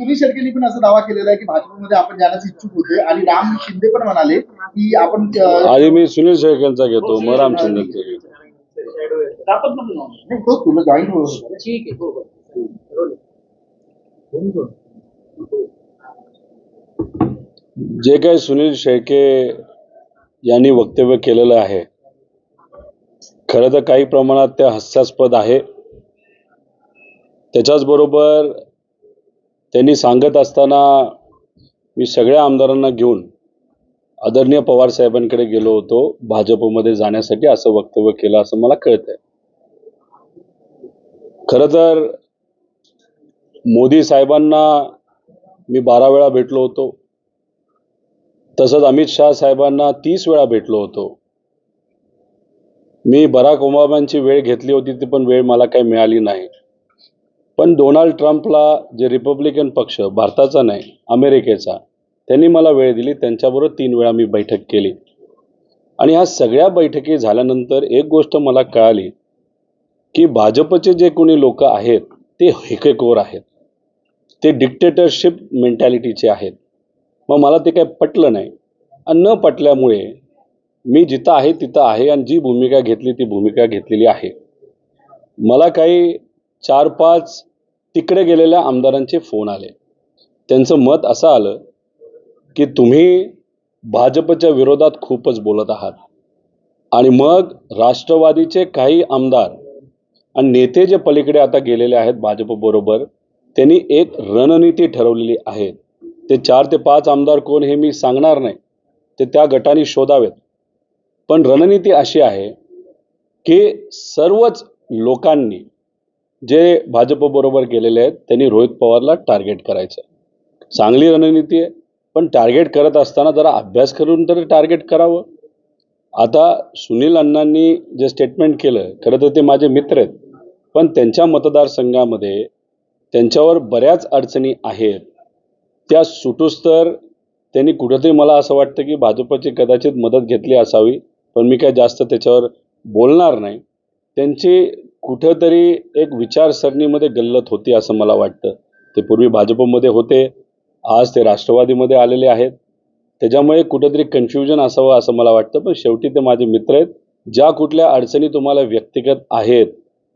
सुनील शेट्टींनी पण असा दावा केलेला आहे की भाजपमध्ये आपण जाण्यास इच्छुक होते आणि राम शिंदे पण म्हणाले की आपण आधी मी सुनील शेळकेंचा घेतो मग रामचंद्रचा घेतो. नाही, तो तुला जॉईन होतो ठीक आहे हो हो. जे काही सुनील शेळके यांनी वक्तव्य केलेलं आहे खरं तर काही प्रमाणात ते हास्यास्पद आहे. त्याच्याच बरोबर त्यांनी सांगत असताना मी सगळ्या आमदारांना घेऊन आदरणीय पवार साहेबांकडे गेलो होतो भाजपमध्ये जाण्यासाठी असं वक्तव्य केलं असं मला कळत आहे खरं तर मोदी साहेबांना मी बारा वेळा भेटलो होतो. तसंच अमित शहा साहेबांना तीस वेळा भेटलो होतो. मी बराक ओबामांची वेळ घेतली होती ती पण वेळ मला काही मिळाली नाही. पण डोनाल्ड ट्रम्पला जे रिपब्लिकन पक्ष भारताचा नाही अमेरिकेचा त्यांनी मला वेळ दिली त्यांच्याबरोबर तीन वेळा मी बैठक केली. आणि ह्या सगळ्या बैठकी झाल्यानंतर एक गोष्ट मला कळाली की भाजपचे जे कोणी लोक आहेत ते हेकेकोर आहेत. ते डिक्टेटरशिप मेंटॅलिटीचे आहेत. मग मला ते काही पटलं नाही. आणि न पटल्यामुळे मी जिथं आहे तिथं आहे आणि जी भूमिका घेतली ती भूमिका घेतलेली आहे. मला काही चार पाच तिकडे गेलेल्या आमदारांचे फोन आले. त्यांचं मत असं आलं की तुम्ही भाजपच्या विरोधात खूपच बोलत आहात. आणि मग राष्ट्रवादीचे काही आमदार आणि नेते जे पलीकडे आता गेलेले आहेत भाजपबरोबर त्यांनी एक रणनीती ठरवलेली आहे. ते चार ते पाच आमदार कोण हे मी सांगणार नाही. ते त्या गटाने शोधावेत. पण रणनीती अशी आहे की सर्वच लोकांनी जे भाजपबरोबर गेलेले आहेत त्यांनी रोहित पवारला टार्गेट करायचं. चांगली रणनीती आहे पण टार्गेट करत असताना जरा अभ्यास करून तरी टार्गेट करावं. आता सुनील अण्णांनी जे स्टेटमेंट केलं खरं तर ते माझे मित्र आहेत पण त्यांच्या मतदारसंघामध्ये त्यांच्यावर बऱ्याच अडचणी आहेत. त्या सुटूस्तर त्यांनी कुठंतरी मला असं वाटतं की भाजपची कदाचित मदत घेतली असावी पण मी काय जास्त त्याच्यावर बोलणार नाही. त्यांची कुठेतरी एक विचारसरणीमध्ये गल्लत होती असं मला वाटतं. ते पूर्वी भाजपमध्ये होते आज ते राष्ट्रवादीमध्ये आलेले आहेत. त्याच्यामुळे कुठेतरी कन्फ्युजन असावं असं मला वाटतं. पण शेवटी ते माझे मित्र आहेत. ज्या कुठल्या अडचणी तुम्हाला व्यक्तिगत आहेत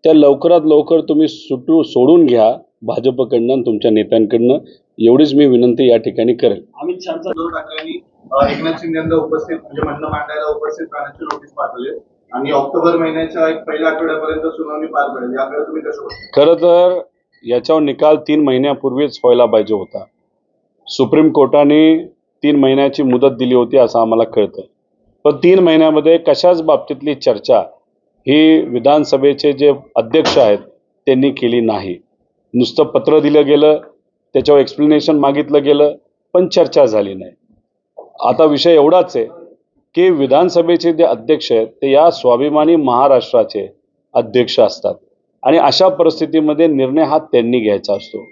त्या लवकरात लवकर तुम्ही सुटू सोडून घ्या भाजपकडनं आणि तुमच्या नेत्यांकडनं. एवढीच मी विनंती या ठिकाणी करेल. अमित शहाचा एकनाथ शिंदे उपस्थित म्हणजे म्हणणं मांडायला उपस्थित राहण्याची नोटीस पाठवली. आणि ऑक्टोबर महिन्याच्या एक पहिल्या आठवड्यापर्यंत सुनावणी पार पडेल. याकडे तुम्ही कसं बघता? खरं तर याच्यावर निकाल तीन महिन्यापूर्वीच व्हायला पाहिजे होता. सुप्रीम कोर्टाने तीन महिन्याची मुदत दिली होती असं आम्हाला कळतं पण तीन महिन्यामध्ये कशाच बाबतीतली चर्चा ही विधानसभेचे जे अध्यक्ष आहेत त्यांनी केली नाही. नुसतं पत्र दिलं गेलं त्याच्यावर एक्सप्लेनेशन मागितलं गेलं पण चर्चा झाली नाही. आता विषय एवढाच आहे की विधानसभेचे जे अध्यक्ष आहेत ते या स्वाभिमानी महाराष्ट्राचे अध्यक्ष असतात. आणि अशा परिस्थितीमध्ये निर्णय हा त्यांनी घ्यायचा असतो.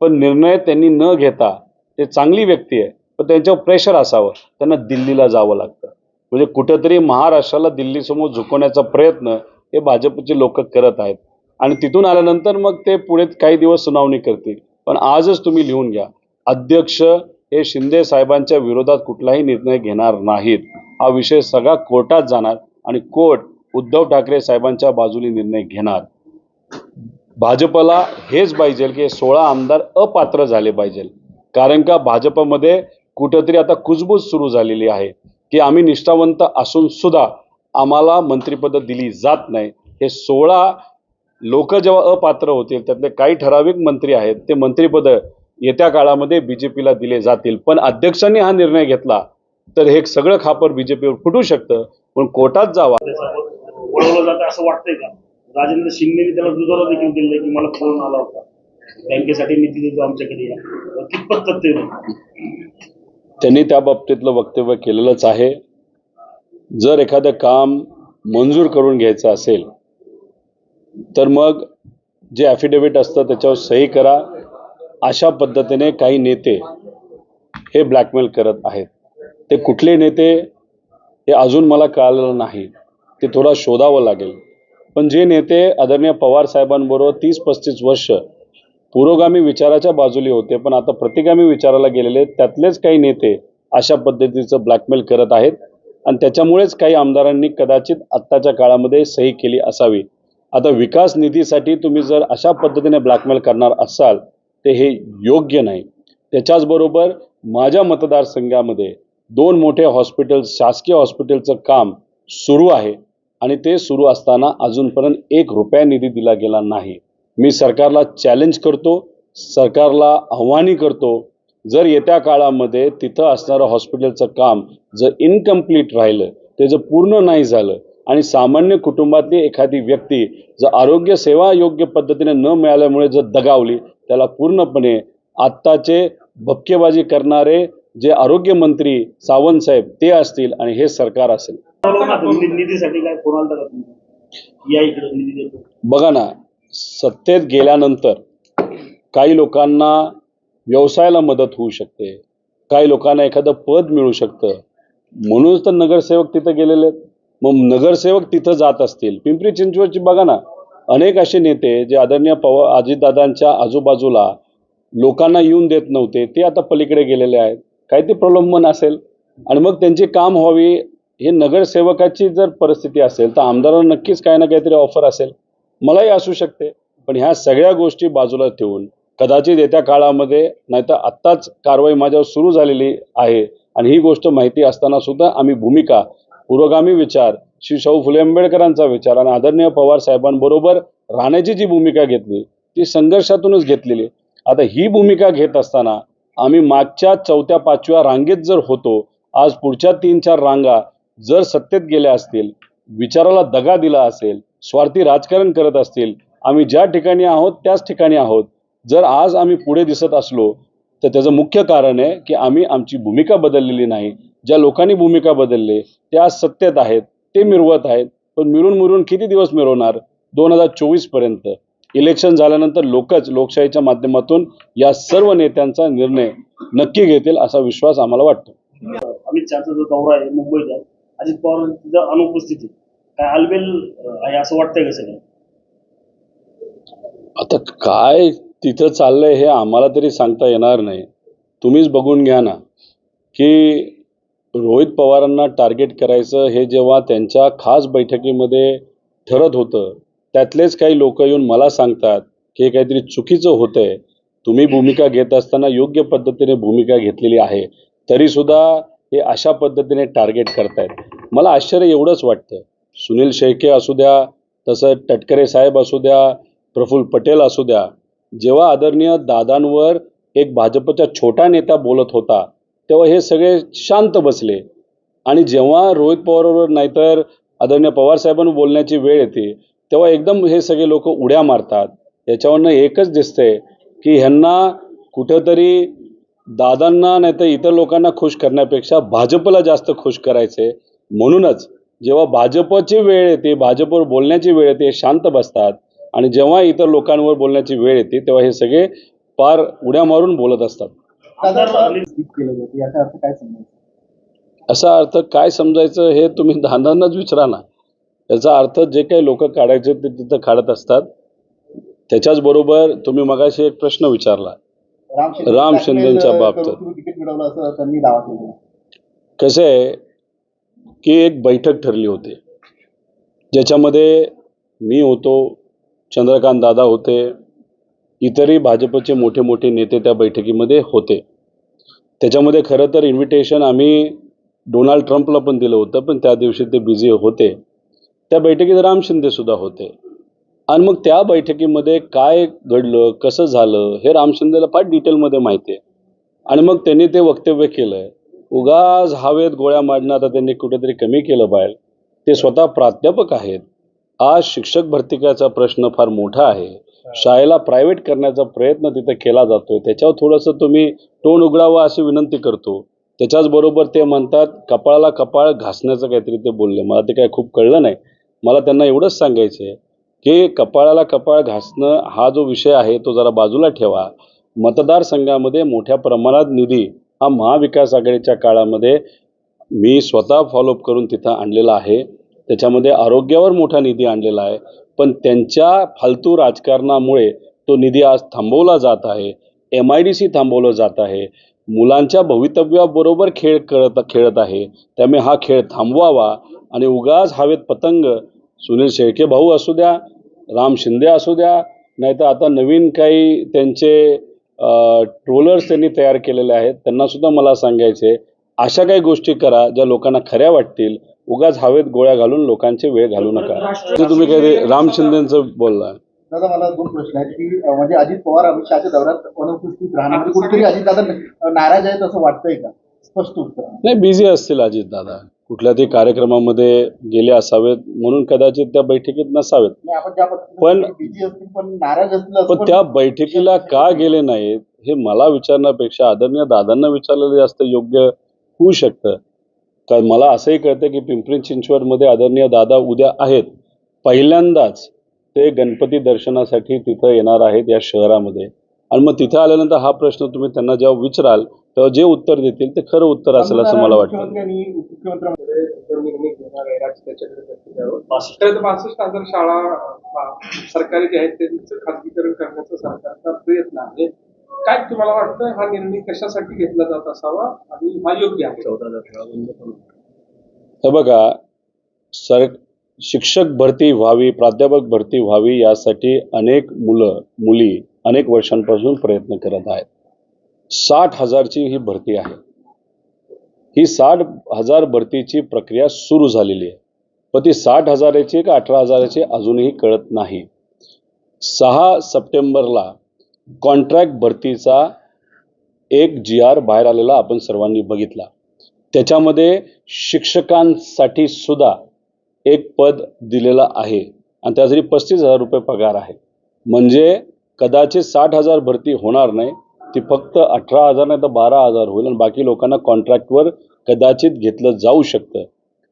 पण निर्णय त्यांनी न घेता ते चांगली व्यक्ती आहे पण त्यांच्यावर प्रेशर असावं त्यांना दिल्लीला जावं लागतं. म्हणजे कुठंतरी महाराष्ट्राला दिल्लीसमोर झुकवण्याचा प्रयत्न हे भाजपचे लोक करत आहेत. आणि तिथून आल्यानंतर मग ते पुढे काही दिवस सुनावणी करतील. पण आजच तुम्ही लिहून घ्या. अध्यक्ष हे शिंदे साहेबांच्या विरोधात कुठलाही निर्णय घेणार नाहीत. हा विषय सगळा कोर्टात जाणार आणि कोर्ट उद्धव ठाकरे साहेबांच्या बाजूने निर्णय घेणार. भाजपला हेच पाहिजे की हे सोळा आमदार अपात्र झाले पाहिजे. कारण का भाजपमध्ये कुठंतरी आता कुजबूज सुरू झालेली आहे की आम्ही निष्ठावंत असून सुद्धा आम्हाला मंत्रिपद दिली जात नाही. हे सोळा लोक जेव्हा अपात्र होतील त्यातले काही ठराविक मंत्री आहेत ते मंत्रिपद येत्या काळामध्ये बीजेपीला दिले जातील. पण अध्यक्षांनी हा निर्णय घेतला तर हे सगळं खापर बीजेपीवर फुटू शकतं. पण कोर्टात जावा. वळवलं जातं असं वाटतंय का? राजेंद्र त्याला दुजारा देखील दिलं की मला फोन आला होता. बँकेसाठी निधी देतो आमच्याकडे कितपत तथ्य? त्यांनी त्या बाबतीतलं वक्तव्य केलेलंच आहे. जर एखादं काम मंजूर करून घ्यायचं असेल तर मग जे ॲफिडेव्हिट असतं त्याच्यावर सही करा. अशा पद्धतीने काही नेते हे ब्लॅकमेल करत आहेत. ते कुठले नेते हे अजून मला कळालेलं नाही. ते थोडा शोधावं लागेल. पण जे नेते आदरणीय पवार साहेबांबरोबर तीस पस्तीस वर्ष पुरोगामी विचाराच्या बाजूली होते पण आता प्रतिगामी विचाराला गेलेले त्यातलेच काही नेते अशा पद्धतीचं ब्लॅकमेल करत आहेत. आणि त्याच्यामुळेच काही आमदारांनी कदाचित आत्ताच्या काळामध्ये सही केली असावी. आता विकास निधीसाठी तुम्ही जर अशा पद्धतीने ब्लॅकमेल करणार असाल ते हे योग्य नाही. त्याच्याचबरोबर माझ्या मतदारसंघामध्ये दोन मोठे हॉस्पिटल्स शासकीय हॉस्पिटलचं काम सुरू आहे आणि ते सुरू असताना अजूनपर्यंत एक रुपया निधी दिला गेला नाही. मी सरकारला चॅलेंज करतो सरकारला आव्हानी करतो जर येत्या काळामध्ये तिथं असणारं हॉस्पिटलचं काम जर इनकम्प्लीट राहिलं ते जर पूर्ण नाही झालं आणि सामान्य कुटुंबातली एखादी व्यक्ती जर आरोग्य सेवा योग्य पद्धतीने न मिळाल्यामुळे जर दगावली त्याला पूर्णपणे आत्ताचे भपकेबाजी करणारे जे आरोग्यमंत्री सावंत साहेब ते असतील आणि हे सरकार असेल. बघा ना सत्तेत गेल्यानंतर काही लोकांना व्यवसायाला मदत होऊ शकते काही लोकांना एखादं पद मिळू शकतं. म्हणूनच तर नगरसेवक तिथं गेलेले आहेत. मग नगरसेवक तिथं जात असतील. पिंपरी चिंचवडची बघा ना अनेक असे नेते जे आदरणीय पवार अजितदादांच्या आजूबाजूला लोकांना येऊन देत नव्हते ते आता पलीकडे गेलेले आहेत. काय ते प्रलंबन असेल. आणि मग त्यांची काम व्हावी हे नगरसेवकाची जर परिस्थिती असेल तर आमदारांना नक्कीच काही ना काहीतरी ऑफर असेल. मलाही असू शकते. पण ह्या सगळ्या गोष्टी बाजूला ठेवून कदाचित येत्या काळामध्ये नाहीतर आत्ताच कारवाई माझ्यावर सुरू झालेली आहे. आणि ही गोष्ट माहिती असताना सुद्धा आम्ही भूमिका पुरोगामी विचार श्री शाहू फुले आंबेडकरांचा विचार आणि आदरणीय पवार साहेबांबरोबर राहण्याची जी भूमिका घेतली ती संघर्षातूनच घेतलेली. आता ही भूमिका घेत असताना आम्ही मागच्या चौथ्या पाचव्या रांगेत जर होतो आज पुढच्या तीन चार रांगा जर सत्तेत गेल्या असतील विचाराला दगा दिला असेल स्वार्थी राजकारण करत असतील आम्ही ज्या ठिकाणी आहोत त्याच ठिकाणी आहोत. जर आज आम्ही पुढे दिसत असलो तर त्याचं मुख्य कारण आहे की आम्ही आमची भूमिका बदललेली नाही. ज्या लोकांनी भूमिका बदलले ते आज सत्तेत आहेत ते मिरवत आहेत. पण मिरून मिरून किती दिवस मिरवणार? दोन हजार चोवीसपर्यंत. इलेक्शन झाल्यानंतर लोकच लोकशाहीच्या माध्यमातून या सर्व नेत्यांचा निर्णय नक्की घेतील असा विश्वास आम्हाला वाटतो. अमित शहाचा जो दौरा आहे मुंबईत आहे अजित पवार अनुपस्थित. काय आलबेल अं, आहे असं वाटतंय का सगळं? आता काय तिथं चाललंय हे आम्हाला तरी सांगता येणार नाही. तुम्हीच बघून घ्या ना की रोहित पवारांना टार्गेट करायचं हे जेव्हा त्यांच्या खास बैठकीमध्ये ठरत होतं त्यातलेच काही लोक येऊन मला सांगतात की हे काहीतरी चुकीचं होतंय. तुम्ही भूमिका घेत असताना योग्य पद्धतीने भूमिका घेतलेली आहे तरीसुद्धा हे अशा पद्धतीने टार्गेट करतायत. मला आश्चर्य एवढंच वाटतं. सुनील शेळके असू द्या तसं टटकरे साहेब असू द्या प्रफुल्ल पटेल असू द्या जेव्हा आदरणीय दादांवर एक भाजपचा छोटा नेता बोलत होता तेव्हा हे सगळे शांत बसले. आणि जेव्हा रोहित पवारवर नाहीतर आदरणीय पवारसाहेबांवर बोलण्याची वेळ येते तेव्हा एकदम हे सगळे लोक उड्या मारतात. याच्यावरनं एकच दिसतंय की ह्यांना कुठंतरी दादांना नाहीतर इतर लोकांना खुश करण्यापेक्षा भाजपला जास्त खुश करायचे म्हणूनच जेव्हा भाजपची वेळ येते भाजपवर बोलण्याची वेळ येते शांत बसतात. आणि जेव्हा इतर लोकांवर बोलण्याची वेळ येते तेव्हा हे सगळे पार उड्या मारून बोलत असतात. केलं जातं. याचा अर्थ काय समजायचं? असा अर्थ काय समजायचं हे तुम्ही दादांनाच विचारा ना. याचा अर्थ जे काही लोक काढायचे ते तिथं काढत असतात. त्याच्याच बरोबर तुम्ही मगाशी एक प्रश्न विचारला. राम शिंदेंच्या बाबतीत. कसं? आहे की एक बैठक ठरली होती. ज्याच्यामध्ये मी होतो चंद्रकांत दादा होते इतरही भाजपचे मोठे मोठे नेते त्या बैठकीमध्ये होते. त्याच्यामध्ये खरं तर इन्व्हिटेशन आम्ही डोनाल्ड ट्रम्पला पण दिलं होतं पण त्या दिवशी ते बिझी होते. त्या बैठकीत राम शिंदेसुद्धा होते. आणि मग त्या बैठकीमध्ये काय घडलं कसं झालं हे राम शिंदेला फार डिटेलमध्ये माहिती आहे. आणि मग त्यांनी ते वक्तव्य केलं उगाच हवेत गोळ्या मारणं आता त्यांनी कुठेतरी कमी केलं बाहेर. ते स्वतः प्राध्यापक आहेत. आज शिक्षक भरतिकाचा प्रश्न फार मोठा आहे. शाळेला प्रायव्हेट करण्याचा प्रयत्न तिथे केला जातोय. त्याच्यावर थोडंसं तुम्ही तोंड उघडावं अशी विनंती करतो. त्याच्याचबरोबर ते म्हणतात कपाळाला कपाळ घासण्याचं काहीतरी ते बोलले. मला ते काय खूप कळलं नाही. मला त्यांना एवढंच सांगायचं आहे की कपाळाला कपाळ घासणं हा जो विषय आहे तो जरा बाजूला ठेवा. मतदारसंघामध्ये मोठ्या प्रमाणात निधी हा महाविकास आघाडीच्या काळामध्ये मी स्वतः फॉलोअप करून तिथं आणलेला आहे. त्याच्यामध्ये आरोग्यावर मोठा निधी आणलेला आहे. पण त्यांच्या फालतू राजकारणामुळे तो निधी आज थांबवला जात आहे. एम आय डी सी थांबवलं जात आहे. मुलांच्या भवितव्याबरोबर खेळ करत खेळत आहे. त्यामुळे हा खेळ थांबवावा आणि उगाच हवेत पतंग. सुनील शेळके भाऊ असू द्या राम शिंदे असू द्या नाहीतर आता नवीन काही त्यांचे ट्रोलर्स त्यांनी तयार केलेले आहेत. त्यांनासुद्धा मला सांगायचे अशा काही गोष्टी करा ज्या लोकांना खऱ्या वाटतील. उगाच हवेत गोळ्या घालून लोकांचे वेळ घालू नका. ते तुम्ही काय ते राम शिंदेचं बोलला. दादा मला दोन प्रश्न आहेत की म्हणजे अजित पवार अमित शहाच्या दौऱ्यात अनुपस्थित राहणार म्हणजे कुठेतरी अजित दादा नाराज आहेत असं वाटतंय का? स्पष्ट उत्तर नाही बिझी असतील अजित दादा कुठल्या तरी कार्यक्रमामध्ये गेले असावेत म्हणून कदाचित त्या बैठकीत नसावेत. पण- पद्धतीने बिझी असतील पण नाराज असतील असं पण त्या बैठकीला का गेले नाहीत हे मला विचारण्यापेक्षा आदरणीय दादांना विचारलेलं जास्त योग्य होऊ शकतं. कारण मला असंही कळतं की पिंपरी चिंचवडमध्ये आदरणीय दादा उद्या आहेत. पहिल्यांदाच ते गणपती दर्शनासाठी तिथं येणार आहेत या शहरामध्ये. आणि मग तिथं आल्यानंतर हा प्रश्न तुम्ही त्यांना जेव्हा विचाराल तेव्हा जे उत्तर देतील ते खरं उत्तर असेल असं मला वाटतं. मुख्यमंत्री हजार शाळा सरकारी जे आहेत त्यांचं खाजगीकरण करण्याचा सरकारचा प्रयत्न आहे. काय तुम्हाला वाटतं हा निर्णय कशासाठी घेतला जात असावा आणि हा योग्य आहे? हे बघा सर शिक्षक भरती व्हावी प्राध्यापक भरती व्हावी यासाठी अनेक मुलं मुली अनेक वर्षांपासून प्रयत्न करत आहेत. साठ हजारची ही भरती आहे. ही साठ हजार भरतीची प्रक्रिया सुरू झालेली आहे. पण ती साठ हजाराची का अठरा हजाराची अजूनही कळत नाही. सहा सप्टेंबरला कॉन्ट्रॅक्ट भरतीचा एक जी आर बाहेर आलेला आपण सर्वांनी बघितला. त्याच्यामध्ये शिक्षकांसाठी सुद्धा एक पद दिलेलं आहे. आणि त्यासाठी पस्तीस हजार रुपये पगार आहे. म्हणजे कदाचित साठ हजार भरती होणार नाही. ती फक्त अठरा हजार नाही तर बारा हजार होईल. आणि बाकी लोकांना कॉन्ट्रॅक्टवर कदाचित घेतलं जाऊ शकतं.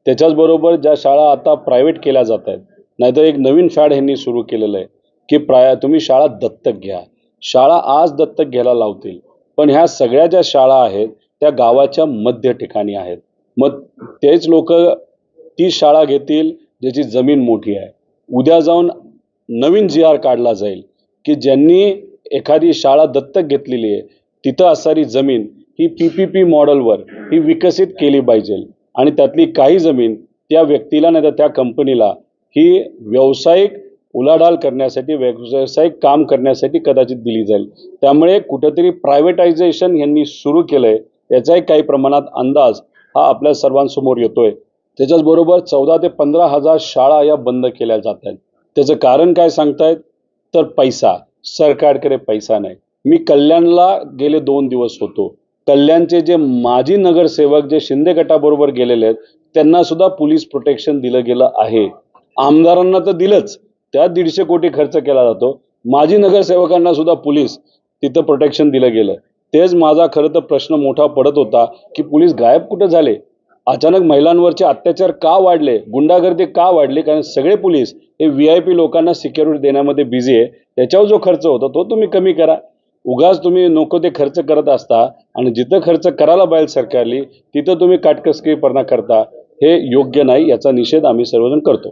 त्याच्याचबरोबर ज्या शाळा आता प्रायव्हेट केल्या जात आहेत नाहीतर एक नवीन फॅड ह्यांनी सुरू केलेलं आहे की प्राय तुम्ही शाळा दत्तक घ्या. शाळा आज दत्तक घ्यायला लावतील. पण ह्या सगळ्या ज्या शाळा आहेत त्या गावाच्या मध्य ठिकाणी आहेत. मग तेच लोक ती शाळा घेतील ज्याची जमीन मोठी आहे. उद्या जाऊन नवीन जी आर काढला जाईल की ज्यांनी एखादी शाळा दत्तक घेतलेली आहे तिथं असणारी जमीन ही पी पी पी मॉडेलवर ही विकसित केली पाहिजे. आणि त्यातली काही जमीन त्या व्यक्तीला नाही तर त्या कंपनीला ही व्यावसायिक उलाढाल करण्यासाठी व्यावसायिक काम करण्यासाठी कदाचित दिली जाईल. त्यामुळे कुठंतरी प्रायव्हेटायझेशन यांनी सुरू केलं आहे याचाही काही प्रमाणात अंदाज हा आपल्या सर्वांसमोर येतोय. त्याच्याचबरोबर चौदा ते पंधरा हजार शाळा या बंद केल्या जात आहेत. त्याचं कारण काय सांगतायत? तर पैसा. सरकारकडे पैसा नाही. मी कल्याणला गेले दोन दिवस होतो. कल्याणचे जे माजी नगरसेवक जे शिंदे गटाबरोबर गेलेले आहेत त्यांना सुद्धा पोलीस प्रोटेक्शन दिलं गेलं आहे. आमदारांना तर दिलंच. त्यात दीडशे कोटी खर्च केला जातो. माजी नगरसेवकांना सुद्धा पोलीस तिथं प्रोटेक्शन दिलं गेलं. तेच माझा खरं तर प्रश्न मोठा पडत होता की पोलीस गायब कुठं झाले? अचानक महिलांवरचे अत्याचार का वाढले? गुंडागर्दी का वाढली? कारण सगळे पोलीस हे व्ही आय पी लोकांना सिक्युरिटी देण्यामध्ये बिझी आहे. त्याच्यावर जो खर्च होता तो तुम्ही कमी करा. उगाच तुम्ही नको ते खर्च करत असता आणि जिथं खर्च करायला पाहिजे सरकारली तिथं तुम्ही काटकसकीपणा करता. हे योग्य नाही याचा निषेध आम्ही सर्वजण करतो.